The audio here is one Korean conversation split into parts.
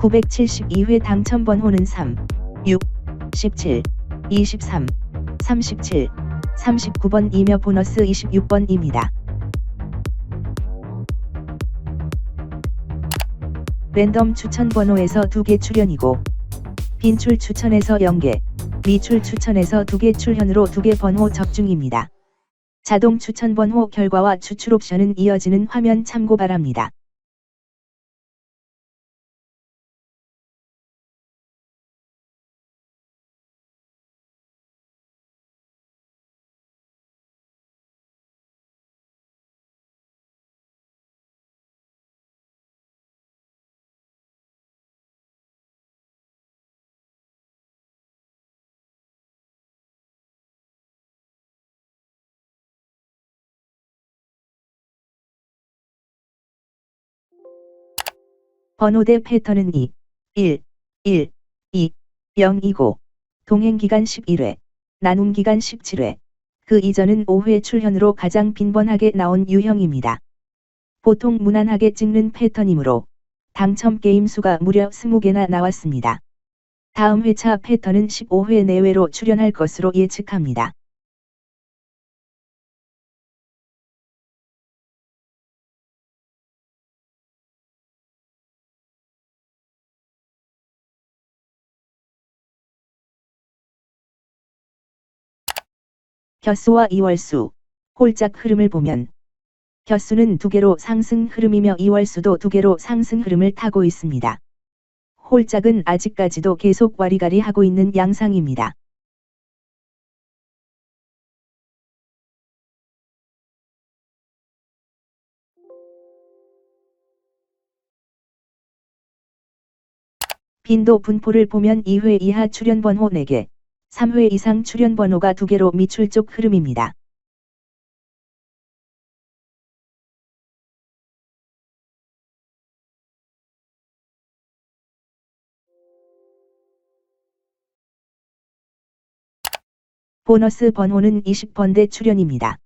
972회 당첨 번호는 3, 6, 17, 23, 37, 39번이며 보너스 26번입니다. 랜덤 추천 번호에서 2개 출연이고 빈출 추천에서 0개, 미출 추천에서 2개 출현으로 2개 번호 적중입니다. 자동 추천 번호 결과와 추출 옵션은 이어지는 화면 참고 바랍니다. 번호대 패턴은 2, 1, 1, 2, 0이고 동행기간 11회, 나눔기간 17회, 그 이전은 5회 출현으로 가장 빈번하게 나온 유형입니다. 보통 무난하게 찍는 패턴이므로 당첨 게임 수가 무려 20개나 나왔습니다. 다음 회차 패턴은 15회 내외로 출현할 것으로 예측합니다. 곁수와 이월수, 홀짝 흐름을 보면 곁수는 두 개로 상승 흐름이며 이월수도 두 개로 상승 흐름을 타고 있습니다. 홀짝은 아직까지도 계속 와리가리 하고 있는 양상입니다. 빈도 분포를 보면 2회 이하 출현 번호 4개, 3회 이상 출현 번호가 2개로 미출 쪽 흐름입니다. 보너스 번호는 20번대 출현입니다.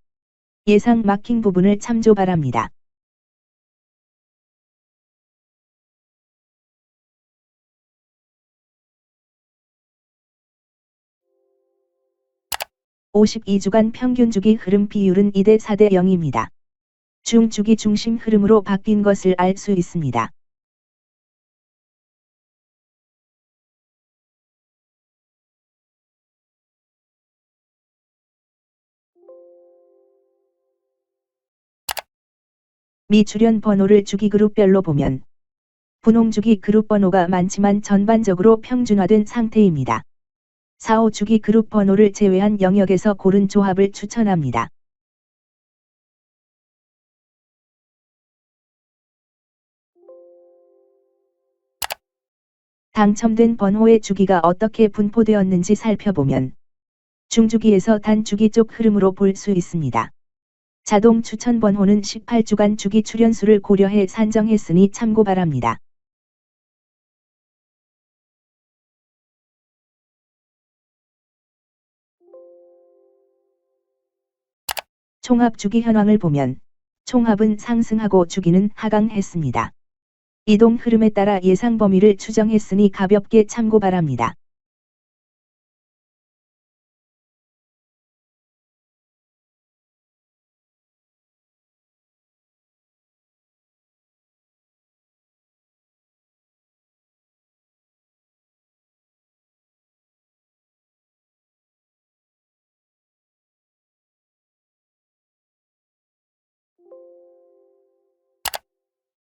예상 마킹 부분을 참조 바랍니다. (52주간) 평균 주기 흐름 비율은 2대 4대 0입니다. 중 주기 중심 흐름으로 바뀐 것을 알 수 있습니다. 미출현 번호를 주기 그룹별로 보면 분홍 주기 그룹 번호가 많지만 전반적으로 평준화된 상태입니다. 4, 5주기 그룹 번호를 제외한 영역에서 고른 조합을 추천합니다. 당첨된 번호의 주기가 어떻게 분포되었는지 살펴보면 중주기에서 단주기 쪽 흐름으로 볼 수 있습니다. 자동 추천 번호는 18주간 주기 출연수를 고려해 산정했으니 참고 바랍니다. 총합 주기 현황을 보면 총합은 상승하고 주기는 하강했습니다. 이동 흐름에 따라 예상 범위를 추정했으니 가볍게 참고 바랍니다.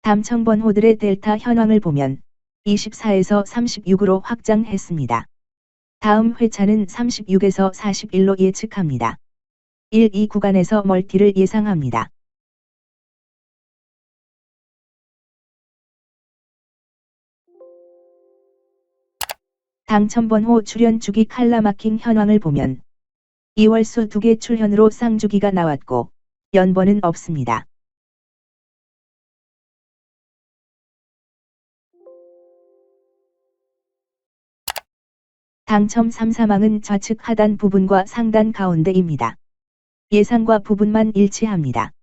당첨 번호들의 델타 현황을 보면 24에서 36으로 확장했습니다. 다음 회차는 36에서 41로 예측합니다. 1, 2 구간에서 멀티를 예상합니다. 당첨 번호 출현 주기 칼라 마킹 현황을 보면 2월 수 2개 출현으로 쌍주기가 나왔고 연번은 없습니다. 당첨 3 사망은 좌측 하단 부분과 상단 가운데입니다. 예상과 부분만 일치합니다.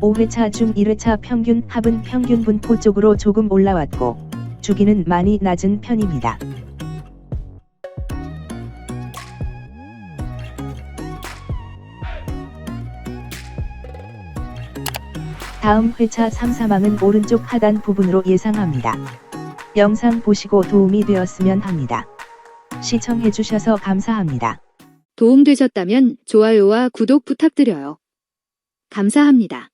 5회차 중 1회차 평균 합은 평균 분포 쪽으로 조금 올라왔고 주기는 많이 낮은 편입니다. 다음 회차 3, 4망은 오른쪽 하단 부분으로 예상합니다. 영상 보시고 도움이 되었으면 합니다. 시청해주셔서 감사합니다. 도움되셨다면 좋아요와 구독 부탁드려요. 감사합니다.